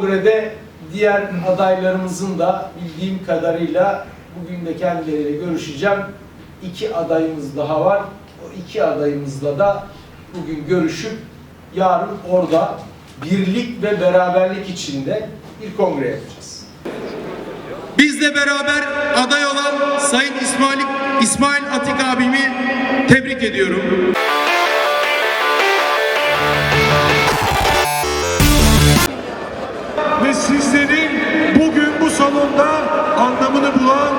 kongrede diğer adaylarımızın da bildiğim kadarıyla bugün de kendileriyle görüşeceğim. İki adayımız daha var. O iki adayımızla da bugün görüşüp yarın orada birlik ve beraberlik içinde bir kongre yapacağız. Bizle beraber aday olan Sayın İsmail, İsmail Atik abimi tebrik ediyorum. Salonda anlamını bulan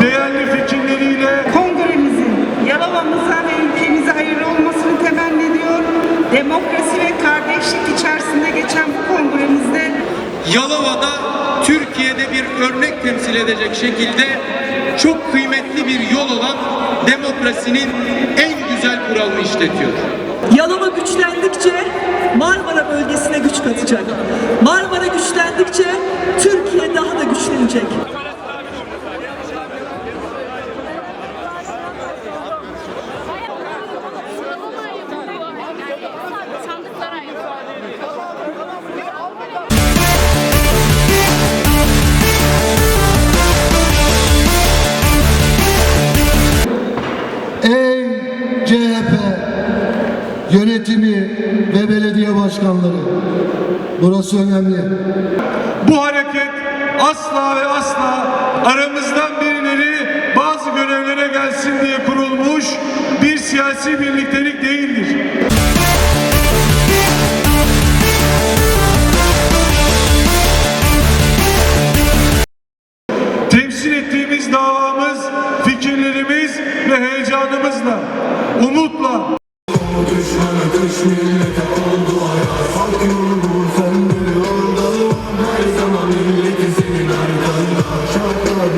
değerli fikirleriyle kongremizin Yalova'mıza ve ülkemize hayırlı olmasını temenni ediyor. Demokrasi ve kardeşlik içerisinde geçen bu kongremizde Yalova'da Türkiye'de bir örnek temsil edecek şekilde çok kıymetli bir yol olan demokrasinin en güzel kuralını işletiyor. Yalova güçlendikçe Marmara bölgesine güç katacak. Marmara güçlendikçe Türkiye Sandıklara Ey CHP yönetimi ve belediye başkanları. Burası önemli. bu hareket asla ve asla aramızdan birileri bazı görevlere gelsin diye kurulmuş bir siyasi birliktelik değildir. Temsil ettiğimiz davamız, fikirlerimiz ve heyecanımızla, umutla Düşmanı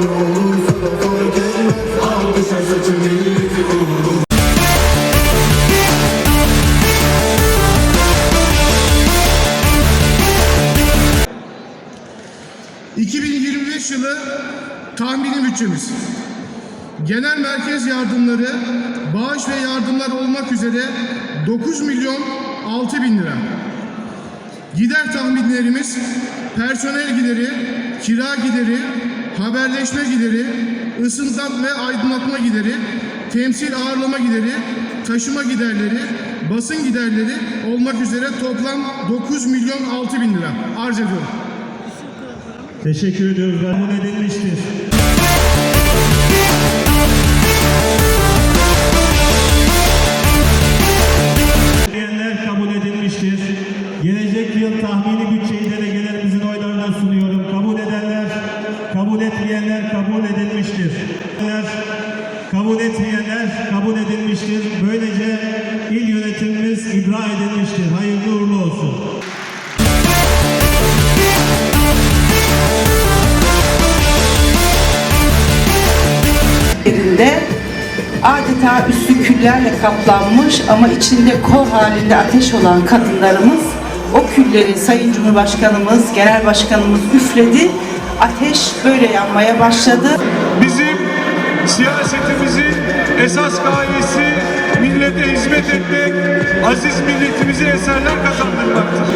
olursa da fark etmez Alkışa saçı milleti uğruna 2025 yılı tahmini bütçemiz. Genel merkez yardımları, bağış ve yardımlar olmak üzere 9 milyon 6 bin lira. Gider tahminlerimiz personel gideri, kira gideri, haberleşme gideri, ısınma ve aydınlatma gideri, temsil ağırlama gideri, taşıma giderleri, basın giderleri olmak üzere toplam 9 milyon 6 bin lira arz ediyorum. Teşekkür ediyoruz. Kabul edilmiştir. Kabul edilmiştir. Kabul etmeyenler kabul edilmiştir. Böylece il yönetimimiz ibra edilmiştir. Hayırlı uğurlu olsun. yerinde adeta üstü küllerle kaplanmış ama içinde kor halinde ateş olan kadınlarımız o külleri Sayın Cumhurbaşkanımız, Genel Başkanımız üfledi. Ateş böyle yanmaya başladı. Bizim siyasetimizin esas gayesi millete hizmet etmek, aziz milletimize eserler kazandırmaktır.